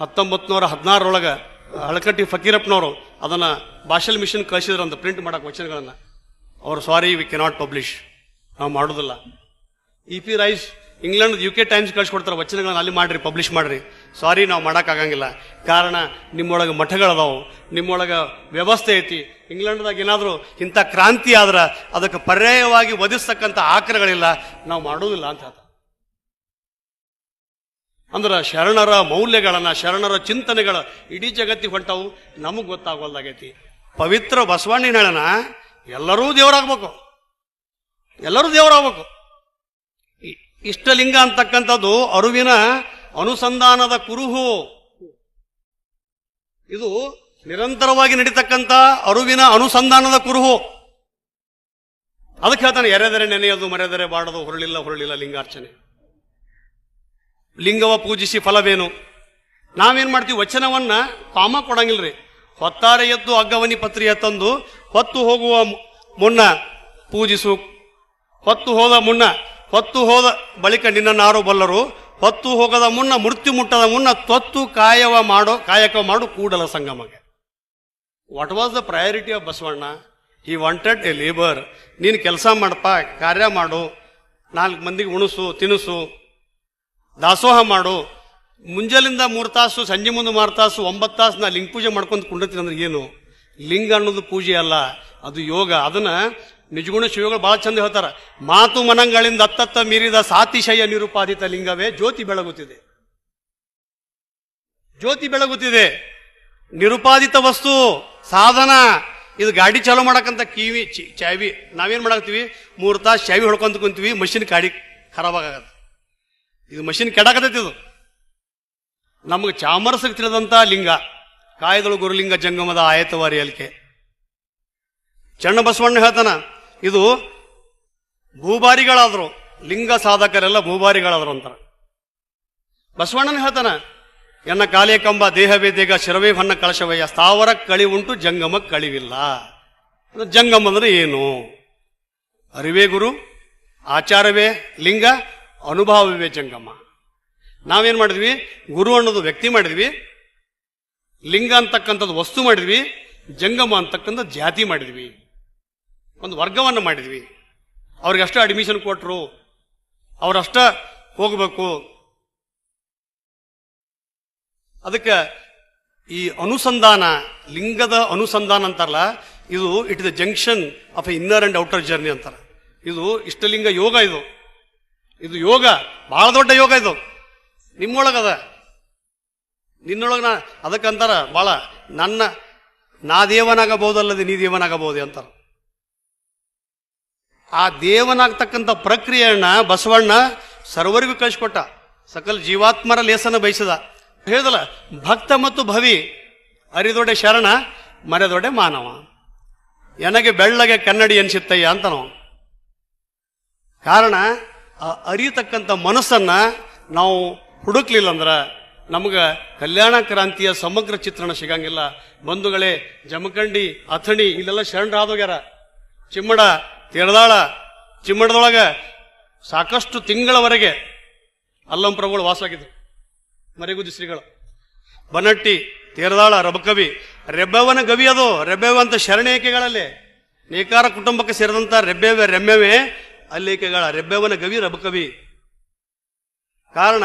ಹತ್ತೊಂಬತ್ತು ನೂರ ಹದಿನಾರರೊಳಗೆ ಹಳಕಟ್ಟಿ ಫಕೀರಪ್ಪನವರು ಅದನ್ನು ಭಾಷಲ್ ಮಿಷನ್ ಕಳಿಸಿದ್ರಂತ, ಪ್ರಿಂಟ್ ಮಾಡೋಕೆ ವಚನಗಳನ್ನು. ಅವರು ಸಾರಿ ವಿ ಕೆನಾಟ್ ಪಬ್ಲಿಷ್ ನಾವು ಮಾಡೋದಿಲ್ಲ. E P rise England U K Times ಕಳಿಸ್ಕೊಡ್ತಾರೆ, ವಚನಗಳನ್ನ ಅಲ್ಲಿ ಮಾಡಿರಿ ಪಬ್ಲಿಷ್ ಮಾಡಿರಿ. ಸಾರಿ ನಾವು ಮಾಡೋಕ್ಕಾಗಂಗಿಲ್ಲ ಕಾರಣ, ನಿಮ್ಮೊಳಗೆ ಮಠಗಳದಾವು. ನಿಮ್ಮೊಳಗೆ ವ್ಯವಸ್ಥೆ ಐತಿ. ಇಂಗ್ಲೆಂಡ್ದಾಗ ಏನಾದರೂ ಇಂಥ ಕ್ರಾಂತಿ ಆದ್ರೆ ಅದಕ್ಕೆ ಪರ್ಯಾಯವಾಗಿ ಒದಿಸ್ತಕ್ಕಂಥ ಆಕರಗಳಿಲ್ಲ. ನಾವು ಮಾಡೋದಿಲ್ಲ ಅಂತ ಹೇಳ್ತಾರೆ. ಅಂದ್ರೆ ಶರಣರ ಮೌಲ್ಯಗಳನ್ನು, ಶರಣರ ಚಿಂತನೆಗಳ ಇಡೀ ಜಗತ್ತಿಗೆ ಹೊಂಟವು, ನಮಗೆ ಗೊತ್ತಾಗೋಲ್ದಾಗೈತಿ ಪವಿತ್ರ ಬಸವಣ್ಣನ ಹೇಳನ ಎಲ್ಲರೂ ದೇವರಾಗ್ಬೇಕು. ಎಲ್ಲರೂ ದೇವರಾಗ್ಬೇಕು. ಇಷ್ಟಲಿಂಗ ಅಂತಕ್ಕಂಥದ್ದು ಅರುವಿನ ಅನುಸಂಧಾನದ ಕುರುಹು. ಇದು ನಿರಂತರವಾಗಿ ನಡೀತಕ್ಕಂಥ ಅರುವಿನ ಅನುಸಂಧಾನದ ಕುರುಹು. ಅದಕ್ಕೆ ಹೇಳ್ತಾನೆ, ಎರೆದರೆ ನೆನೆಯೋದು, ಮರೆದರೆ ಬಾಡದು ಹೊರಳಿಲ್ಲ ಹೊರಳಿಲ್ಲ ಲಿಂಗಾರ್ಚನೆ. ಲಿಂಗವ ಪೂಜಿಸಿ ಫಲವೇನು? ನಾವೇನು ಮಾಡ್ತೀವಿ? ವಚನವನ್ನ ಕಾಮ ಕೊಡಂಗಿಲ್ರಿ. ಹೊತ್ತಾರೆ ಎದ್ದು ಅಗ್ಗವನಿ ಪತ್ರಿಯ ತಂದು, ಹೊತ್ತು ಹೋಗುವ ಮುನ್ನ ಪೂಜಿಸು. ಹೊತ್ತು ಹೋದ ಮುನ್ನ, ಹೊತ್ತು ಹೋದ ಬಳಿಕ ನಿನ್ನನ್ನು ಆರು ಬಲ್ಲರು. ಹೊತ್ತು ಹೋಗದ ಮುನ್ನ, ಮೃತ್ಯು ಮುಟ್ಟದ ಮುನ್ನ ತೊತ್ತು ಕಾಯವ ಮಾಡೋ, ಕಾಯಕ ಮಾಡು ಕೂಡಲ ಸಂಗಮಗೆ what was the priority of Basavanna? ಈ ವಾಂಟೆಡ್ ಎ ಲೇಬರ್ ನೀನು ಕೆಲಸ ಮಾಡಪ್ಪ, ಕಾರ್ಯ ಮಾಡು. ನಾಲ್ಕು ಮಂದಿಗೆ ಉಣಿಸು ತಿನಿಸು ದಾಸೋಹ ಮಾಡು. ಮುಂಜಾಲಿಂದ ಮೂರು ತಾಸು, ಸಂಜೆ ಮುಂದೆ ಮಾರು ತಾಸು, ಒಂಬತ್ತು ತಾಸು ನಾ ಲಿಂಗ ಪೂಜೆ ಮಾಡ್ಕೊಂಡು ಕುಂಡಿರ್ತೀನಿ ಅಂದ್ರೆ ಏನು? ಲಿಂಗ ಅನ್ನೋದು ಪೂಜೆ ಅಲ್ಲ, ಅದು ಯೋಗ. ಅದನ್ನ ನಿಜಗುಣ ಶಿವಗಳು ಬಹಳ ಚಂದ ಹೇಳ್ತಾರೆ. ಮಾತು ಮನಂಗಳಿಂದ ಅತ್ತತ್ತ ಮೀರಿದ ಸಾತಿಶಯ ನಿರುಪಾದಿತ ಲಿಂಗವೇ ಜ್ಯೋತಿ ಬೆಳಗುತ್ತಿದೆ. ಜ್ಯೋತಿ ಬೆಳಗುತ್ತಿದೆ. ನಿರುಪಾದಿತ ವಸ್ತು, ಸಾಧನ. ಇದು ಗಾಡಿ ಚಾಲು ಮಾಡಕ್ಕಂತ ಕಿವಿ ಚಾವಿ. ನಾವೇನು ಮಾಡಾಕ್ತಿವಿ ಮೂರು ತಾಸು ಚಾವಿ ಹೊಡ್ಕೊಂತ ಕುಂತೀವಿ, ಮಷಿನ್ ಗಾಡಿ ಖರಾಬ್ ಆಗತ್ತೆ ಇದು ಮಷಿನ್ ಕೆಡಾಕತೈತಿ ಇದು. ನಮಗೆ ಚಾಮರಸಕ್ಕೆ ತಿಳಿದಂತ ಲಿಂಗ ಕಾಯದಳು ಗುರುಲಿಂಗ ಜಂಗಮದ ಆಯತವಾರಿ ಅಲಿಕೆ. ಚಣ್ಣ ಬಸವಣ್ಣ ಹೇಳ್ತಾನ, ಇದು ಭೂಬಾರಿಗಳಾದ್ರು ಲಿಂಗ ಸಾಧಕರೆಲ್ಲ ಭೂಬಾರಿಗಳಾದ್ರು ಅಂತಾರೆ. ಬಸವಣ್ಣನ ಹೇಳ್ತಾನ, ಎನ್ನ ಕಾಲೇ ಕಂಬ ದೇಹವೇ ದೇಗ ಶಿರವೇ ಹಣ್ಣ ಕಳಶವಯ್ಯ, ಸ್ಥಾವರ ಕಳಿ ಉಂಟು, ಜಂಗಮ ಕಳಿವಿಲ್ಲ. ಜಂಗಮ ಅಂದ್ರೆ ಏನು? ಅರಿವೇ ಗುರು, ಆಚಾರವೇ, ಲಿಂಗ ಅನುಭವವೇ ಜಂಗಮ ನಾವೇನು ಮಾಡಿದ್ವಿ? ಗುರು ಅನ್ನೋದು ವ್ಯಕ್ತಿ ಮಾಡಿದ್ವಿ. ಲಿಂಗ ಅಂತಕ್ಕಂಥದ್ದು ವಸ್ತು ಮಾಡಿದ್ವಿ. ಜಂಗಮ ಅಂತಕ್ಕಂಥ ಜಾತಿ ಮಾಡಿದ್ವಿ. ಒಂದು ವರ್ಗವನ್ನು ಮಾಡಿದ್ವಿ. ಅವ್ರಿಗಷ್ಟ ಅಡ್ಮಿಷನ್ ಕೊಟ್ಟರು ಅವರಷ್ಟ ಹೋಗಬೇಕು. ಅದಕ್ಕೆ ಈ ಅನುಸಂಧಾನ, ಲಿಂಗದ ಅನುಸಂಧಾನ ಅಂತಾರಲ್ಲ, ಇದು it the junction of inner and outer journey ಅಂತಾರೆ. ಇದು ಇಷ್ಟಲಿಂಗ ಯೋಗ ಇದು. ಇದು ಯೋಗ. ಬಹಳ ದೊಡ್ಡ ಯೋಗ ಇದು. ನಿಮ್ಮೊಳಗದ. ನಿನ್ನೊಳಗ ನಾ ಅದಕ್ಕಂತಾರ ಬಹಳ ನನ್ನ ನಾ ದೇವನಾಗಬಹುದಲ್ಲದೆ ನೀ ದೇವನಾಗಬಹುದೇ ಅಂತಾರ. ಆ ದೇವನಾಗ್ತಕ್ಕಂಥ ಪ್ರಕ್ರಿಯೆಯನ್ನ ಬಸವಣ್ಣ ಸರ್ವರಿಗೂ ಕಳಿಸ್ಕೊಟ್ಟ. ಸಕಲ ಜೀವಾತ್ಮರ ಲೇಸನ ಬಯಸಿದ. ಹೇಳಿದಲ್ಲ ಭಕ್ತ ಮತ್ತು ಭವಿ, ಅರಿದೊಡೆ ಶರಣ, ಮರೆದೊಡೆ ಮಾನವ. ನನಗೆ ಬೆಳ್ಳಗೆ ಕನ್ನಡಿ ಅನ್ಸಿತ್ತಯ್ಯ ಅಂತ ನಾವು ಕಾರಣ ಆ ಅರಿಯತಕ್ಕಂಥ ಮನಸ್ಸನ್ನು ನಾವು ಹುಡುಕ್ಲಿಲ್ಲ ಅಂದ್ರೆ ನಮಗೆ ಕಲ್ಯಾಣ ಕ್ರಾಂತಿಯ ಸಮಗ್ರ ಚಿತ್ರಣ ಸಿಗಂಗಿಲ್ಲ. ಬಂಧುಗಳೇ, ಜಮಖಂಡಿ, ಅಥಣಿ, ಇಲ್ಲೆಲ್ಲ ಶರಣರಾದೋಗ್ಯಾರ ಚಿಮ್ಮಡ, ತೇರದಾಳ, ಚಿಮ್ಮಡದೊಳಗೆ ಸಾಕಷ್ಟು ತಿಂಗಳವರೆಗೆ ಅಲ್ಲಂ ಪ್ರಭುಗಳು ವಾಸವಾಗಿದ್ದರು ಮರೆಗುದಿ ಶ್ರೀಗಳು. ಬನಟ್ಟಿ, ತೇರದಾಳ, ರಬಕವಿ, ರೆಬ್ಬೆವನ ಗವಿ ಅದು. ರೆಬ್ಬೆವ ಅಂತ ಶರಣೇಕೆಗಳಲ್ಲಿ. ನೇಕಾರ ಕುಟುಂಬಕ್ಕೆ ಸೇರಿದಂಥ ರೆಬ್ಬೆವೆ, ರೆಮ್ಮೆವೆ ಅಲ್ಲೇಕೆಗಳ ರೆಬ್ಬೆವನ ಗವಿ ರಬಕವಿ ಕಾರಣ,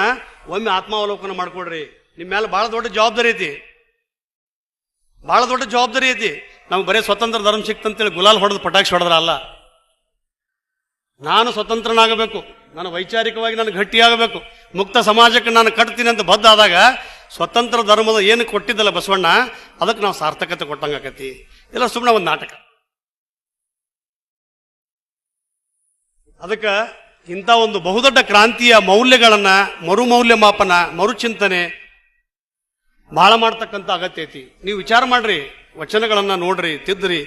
ಒಮ್ಮೆ ಆತ್ಮಾವಲೋಕನ ಮಾಡ್ಕೊಡ್ರಿ ನಿಮ್ಮ ಮೇಲೆ ಬಹಳ ದೊಡ್ಡ ಜವಾಬ್ದಾರಿ ಐತಿ. ಬಹಳ ದೊಡ್ಡ ಜವಾಬ್ದಾರಿ ಐತಿ. ನಮ್ಗೆ ಬರೀ ಸ್ವತಂತ್ರ ಧರ್ಮ ಸಿಕ್ತಂತೇಳಿ ಗುಲಾಲ್ ಹೊಡೆದು ಪಟಾಕ್ಷಿ ಹೊಡೆದ್ರ ಅಲ್ಲ. ನಾನು ಸ್ವತಂತ್ರನಾಗಬೇಕು. ನಾನು ವೈಚಾರಿಕವಾಗಿ ನಾನು ಗಟ್ಟಿಯಾಗಬೇಕು. ಮುಕ್ತ ಸಮಾಜಕ್ಕೆ ನಾನು ಕಟ್ತೀನಿ ಅಂತ ಬದ್ಧ ಆದಾಗ ಸ್ವತಂತ್ರ ಧರ್ಮದ ಏನು ಕೊಟ್ಟಿದ್ದಲ್ಲ ಬಸವಣ್ಣ, ಅದಕ್ಕೆ ನಾವು ಸಾರ್ಥಕತೆ ಕೊಟ್ಟಂಗಾಕತಿ. ಇಲ್ಲ ಸುಮ್ಮನೆ ಒಂದು ನಾಟಕ. ಅದಕ್ಕೆ ಇಂಥ ಒಂದು ಬಹುದೊಡ್ಡ ಕ್ರಾಂತಿಯ ಮೌಲ್ಯಗಳನ್ನು ಮರು ಮೌಲ್ಯಮಾಪನ ಮರುಚಿಂತನೆ ಭಾಳ ಮಾಡ್ತಕ್ಕಂಥ ಅಗತ್ಯ ಐತಿ. ನೀವು ವಿಚಾರ ಮಾಡ್ರಿ, ವಚನಗಳನ್ನು ನೋಡ್ರಿ ತಿದ್ರಿ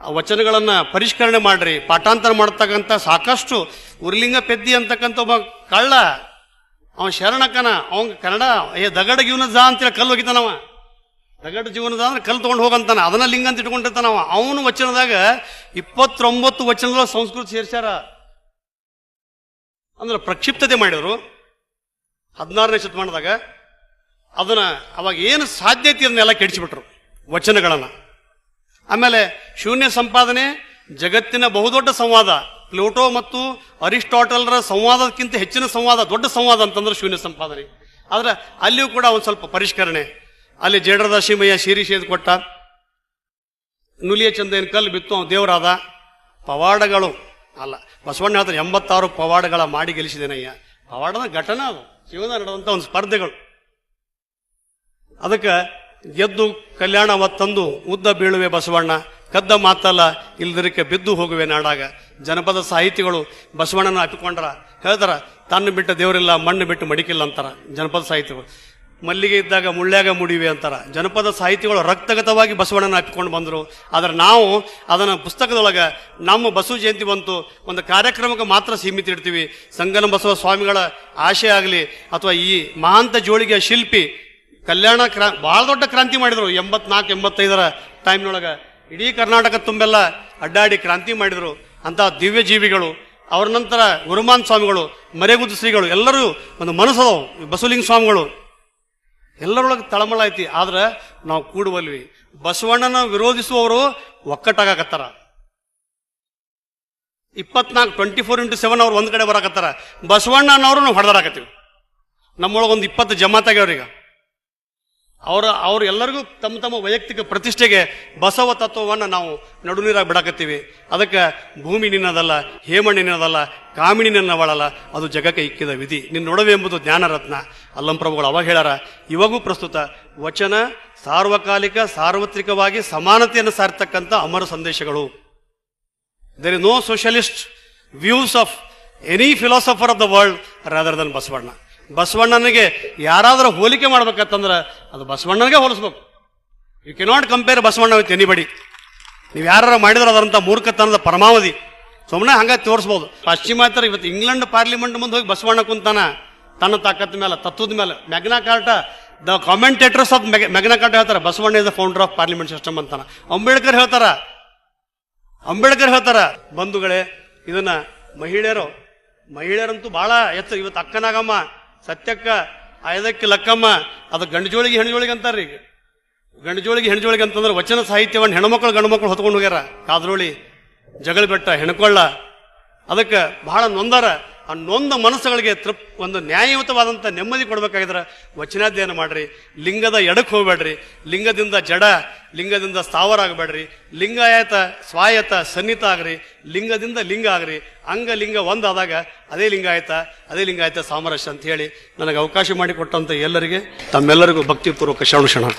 ಆ ವಚನಗಳನ್ನು ಪರಿಷ್ಕರಣೆ ಮಾಡ್ರಿ, ಪಾಠಾಂತರ ಮಾಡ್ತಕ್ಕಂಥ ಸಾಕಷ್ಟು ಉರ್ಲಿಂಗ ಪೆದ್ದಿ ಅಂತಕ್ಕಂಥ ಒಬ್ಬ ಕಳ್ಳ ಅವನ ಶರಣಕ್ಕನ, ಅವಂಗ ಕನ್ನಡ, ಏ, ದಗಡ ಜೀವನದ ಅಂತೇಳಿ ಕಲ್ಲು ಹೋಗಿತಾನವ ದಗಡ ಜೀವನದ ಅಂದ್ರೆ ಕಲ್ಲು ತೊಗೊಂಡು ಹೋಗಂತಾನ, ಅದನ್ನ ಲಿಂಗ ಅಂತ ಇಟ್ಕೊಂಡಿರ್ತಾನವ ಅವನು ವಚನದಾಗ ಇಪ್ಪತ್ತೊಂಬತ್ತು ವಚನಗಳು ಸಂಸ್ಕೃತ ಸೇರ್ಸ್ಯಾರ. ಅಂದ್ರೆ ಪ್ರಕ್ಷಿಪ್ತತೆ ಮಾಡಿದ್ರು. ಹದಿನಾರನೇ ಶತಮಾನದಾಗ ಅದನ್ನ ಅವಾಗ ಏನು ಸಾಧ್ಯತೆ ಅದನ್ನೆಲ್ಲ ಕೆಡಿಸಿಬಿಟ್ರು ವಚನಗಳನ್ನು. ಆಮೇಲೆ ಶೂನ್ಯ ಸಂಪಾದನೆ, ಜಗತ್ತಿನ ಬಹುದೊಡ್ಡ ಸಂವಾದ, ಪ್ಲೂಟೋ ಮತ್ತು ಅರಿಸ್ಟಾಟಲ್ರ ಸಂವಾದಕ್ಕಿಂತ ಹೆಚ್ಚಿನ ಸಂವಾದ, ದೊಡ್ಡ ಸಂವಾದ ಅಂತಂದ್ರೆ ಶೂನ್ಯ ಸಂಪಾದನೆ. ಆದ್ರೆ ಅಲ್ಲಿಯೂ ಕೂಡ ಒಂದು ಸ್ವಲ್ಪ ಪರಿಷ್ಕರಣೆ. ಅಲ್ಲಿ ಜೇಡರದ ಶಿಮಯ್ಯ ಶೀರಿಷೇದ್ ಕೊಟ್ಟ. ನುಲಿಯ ಚಂದೇನ್ ಕಲ್ಲು ಬಿತ್ತು ಅವನು ದೇವರಾದ ಪವಾಡಗಳು. ಅಲ್ಲ, ಬಸವಣ್ಣ ಹೇಳ್ತಾರೆ ಎಂಬತ್ತಾರು ಪವಾಡಗಳ ಮಾಡಿ ಗೆಲ್ಲಿಸಿದೇನಯ್ಯ. ಪವಾಡದ ಘಟನೆ ಅದು. ಜೀವನ ನಡೆದಂಥ ಒಂದು ಸ್ಪರ್ಧೆಗಳು. ಅದಕ್ಕೆ ಗೆದ್ದು ಕಲ್ಯಾಣ ತಂದು ಉದ್ದ ಬೀಳುವೆ ಬಸವಣ್ಣ. ಕದ್ದ ಮಾತಲ್ಲ, ಇಲ್ದಿರಕ್ಕೆ ಬಿದ್ದು ಹೋಗುವೆ ನಾಡಾಗ. ಜನಪದ ಸಾಹಿತಿಗಳು ಬಸವಣ್ಣನ ಅಪ್ಪಿಕೊಂಡ್ರ ಹೇಳ್ತಾರ, ತನ್ನ ಬಿಟ್ಟ ದೇವರಿಲ್ಲ, ಮಣ್ಣು ಬಿಟ್ಟು ಮಡಿಕಿಲ್ಲ ಅಂತಾರ ಜನಪದ ಸಾಹಿತಿಗಳು. ಮಲ್ಲಿಗೆ ಇದ್ದಾಗ ಮುಳ್ಳ್ಯಾಗ ಮುಡಿವೆ ಅಂತಾರ. ಜನಪದ ಸಾಹಿತಿಗಳು ರಕ್ತಗತವಾಗಿ ಬಸವಣ್ಣನ ಹಾಕಿಕೊಂಡು ಬಂದರು. ಆದರೆ ನಾವು ಅದನ್ನು ಪುಸ್ತಕದೊಳಗೆ ನಮ್ಮ ಬಸವ ಜಯಂತಿ ಬಂತು, ಒಂದು ಕಾರ್ಯಕ್ರಮಕ್ಕೆ ಮಾತ್ರ ಸೀಮಿತ ಇಡ್ತೀವಿ. ಸಂಗನ ಬಸವ ಸ್ವಾಮಿಗಳ ಆಶೆ ಆಗಲಿ ಅಥವಾ ಈ ಮಹಾಂತ ಜೋಳಿಗೆ ಶಿಲ್ಪಿ ಕಲ್ಯಾಣ ಕ್ರಾ ಭಾಳ ದೊಡ್ಡ ಕ್ರಾಂತಿ ಮಾಡಿದರು. ಎಂಬತ್ನಾಲ್ಕು, ಎಂಬತ್ತೈದರ ಟೈಮ್ನೊಳಗೆ ಇಡೀ ಕರ್ನಾಟಕ ತುಂಬೆಲ್ಲ ಅಡ್ಡಾಡಿ ಕ್ರಾಂತಿ ಮಾಡಿದರು. ಅಂತ ದಿವ್ಯ ಜೀವಿಗಳು, ಅವ್ರ ನಂತರ ಗುರುಮಾನ್ ಸ್ವಾಮಿಗಳು ಮರೆಗುದ್ದು ಶ್ರೀಗಳು ಎಲ್ಲರೂ ಒಂದು ಮನಸ್ಸದವು ಬಸವಲಿಂಗ ಸ್ವಾಮಿಗಳು ಎಲ್ಲರೊಳಗೆ ತಳಮಳ ಐತಿ. ಆದ್ರೆ ನಾವು ಕೂಡುವಲ್ವಿ. ಬಸವಣ್ಣನ ವಿರೋಧಿಸುವವರು ಒಕ್ಕಟ್ಟಾಗತ್ತಾರ ಇಪ್ಪತ್ನಾಲ್ಕು ಟ್ವೆಂಟಿ ಫೋರ್ ಇಂಟು ಸೆವೆನ್ ಅವ್ರು ಒಂದು ಕಡೆ ಬರಾಕತ್ತಾರ. ಬಸವಣ್ಣನವರು ನಾವು ಹೊಡೆದಾರಾಕತ್ತೀವಿ ನಮ್ಮೊಳಗೆ ಒಂದು ಇಪ್ಪತ್ತು ಜಮಾತಾಗ್ಯವ್ರೀಗ ಅವರ ಅವರೆಲ್ಲರಿಗೂ ತಮ್ಮ ತಮ್ಮ ವೈಯಕ್ತಿಕ ಪ್ರತಿಷ್ಠೆಗೆ ಬಸವ ತತ್ವವನ್ನು ನಾವು ನಡುನೀರಾಗಿ ಬಿಡಾಕತ್ತೀವಿ. ಅದಕ್ಕೆ ಭೂಮಿ ನಿನ್ನದಲ್ಲ, ಹೇಮಣ್ಣ ನಿನ್ನದಲ್ಲ, ಕಾಮಿಣಿ ನಿನ್ನವಳಲ್ಲ, ಅದು ಜಗಕ್ಕೆ ಇಕ್ಕಿದ ವಿಧಿ. ನಿನ್ನ ನೋಡವೆ ಎಂಬುದು ಜ್ಞಾನರತ್ನ. ಅಲ್ಲಂಪ್ರಭುಗಳು ಅವಾಗ ಹೇಳಾರ ಇವಾಗೂ ಪ್ರಸ್ತುತ ವಚನ ಸಾರ್ವಕಾಲಿಕ, ಸಾರ್ವತ್ರಿಕವಾಗಿ ಸಮಾನತೆಯನ್ನು ಸಾರ್ತಕ್ಕಂಥ ಅಮರ ಸಂದೇಶಗಳು. There is no socialist views of any philosopher of the world rather than Basavanna. ಬಸವಣ್ಣನಿಗೆ ಯಾರಾದರೂ ಹೋಲಿಕೆ ಮಾಡ್ಬೇಕಂತಂದ್ರೆ ಅದು ಬಸವಣ್ಣನಿಗೆ ಹೋಲಿಸ್ಬೇಕು. You can not compare Basavanna with anybody ನೀವು ಯಾರು ಮಾಡಿದ್ರೆ ಅದರಂಥ ಮೂರ್ಖತನದ ಪರಮಾವಧಿ. ಸುಮ್ಮನೆ ಹಂಗೆ ತೋರಿಸ್ಬೋದು. ಪಾಶ್ಚಿಮಾತ್ಯರ ಇವತ್ತು ಇಂಗ್ಲೆಂಡ್ ಪಾರ್ಲಿಮೆಂಟ್ ಮುಂದೆ ಹೋಗಿ ಬಸವಣ್ಣ ಕುಂತಾನ, ತನ್ನ ತಾಕತ್ ಮೇಲೆ ತತ್ವದ ಮೇಲೆ Magna Carta the commentators of Magna Carta ಹೇಳ್ತಾರೆ, Basavanna is the founder of parliament system ಅಂತಾನ. ಅಂಬೇಡ್ಕರ್ ಹೇಳ್ತಾರ ಅಂಬೇಡ್ಕರ್ ಹೇಳ್ತಾರ, ಬಂಧುಗಳೇ, ಇದನ್ನ ಮಹಿಳೆಯರು, ಮಹಿಳೆಯರಂತೂ ಬಹಳ ಎತ್ತ, ಇವತ್ತು ಅಕ್ಕನಾಗಮ್ಮ ಸತ್ಯಕ್ಕ ಆಯದಕ್ಕೆ ಲಕ್ಕಮ್ಮ, ಅದು ಗಂಡು ಜೋಳಿಗೆ ಹೆಣ್ಣು ಜೋಳಿಗೆ ಅಂತಾರ್ರಿ ಈಗ. ಗಂಡು ಜೋಳಿಗೆ ಅಂತಂದ್ರೆ ವಚನ ಸಾಹಿತ್ಯವನ್ನು ಹೆಣ್ಮಕ್ಳು ಗಂಡು ಮಕ್ಕಳು ಹೊತ್ಕೊಂಡು ಹೋಗ್ಯಾರ. ಕಾದ್ರೋಳಿ, ಜಗಳ ಬೆಟ್ಟ, ಹೆಣ್ಕೊಳ್ಳ. ಅದಕ್ಕೆ ಬಹಳ ನೊಂದರ, ಆ ನೊಂದ ಮನಸ್ಸುಗಳಿಗೆ ತೃಪ್, ಒಂದು ನ್ಯಾಯಯುತವಾದಂಥ ನೆಮ್ಮದಿ ಕೊಡ್ಬೇಕಾಗಿದ್ರೆ ವಚನಾಧ್ಯಯನ ಮಾಡ್ರಿ. ಲಿಂಗದ ಎಡಕ್ಕೆ ಹೋಗ್ಬೇಡ್ರಿ. ಲಿಂಗದಿಂದ ಜಡ ಲಿಂಗದಿಂದ ಸ್ಥಾವರ ಆಗಬೇಡ್ರಿ ಲಿಂಗಾಯತ ಸ್ವಾಯತ ಸನ್ನಿತ ಆಗ್ರಿ. ಲಿಂಗದಿಂದ ಲಿಂಗ ಆಗ್ರಿ. ಅಂಗ ಲಿಂಗ ಒಂದಾದಾಗ ಅದೇ ಲಿಂಗಾಯತ ಅದೇ ಲಿಂಗಾಯತ ಸಾಮರಸ್ಯ ಅಂತ ಹೇಳಿ ನನಗೆ ಅವಕಾಶ ಮಾಡಿಕೊಟ್ಟಂಥ ಎಲ್ಲರಿಗೆ ತಮ್ಮೆಲ್ಲರಿಗೂ ಭಕ್ತಿಪೂರ್ವಕ ಶರಣ ಶರಣ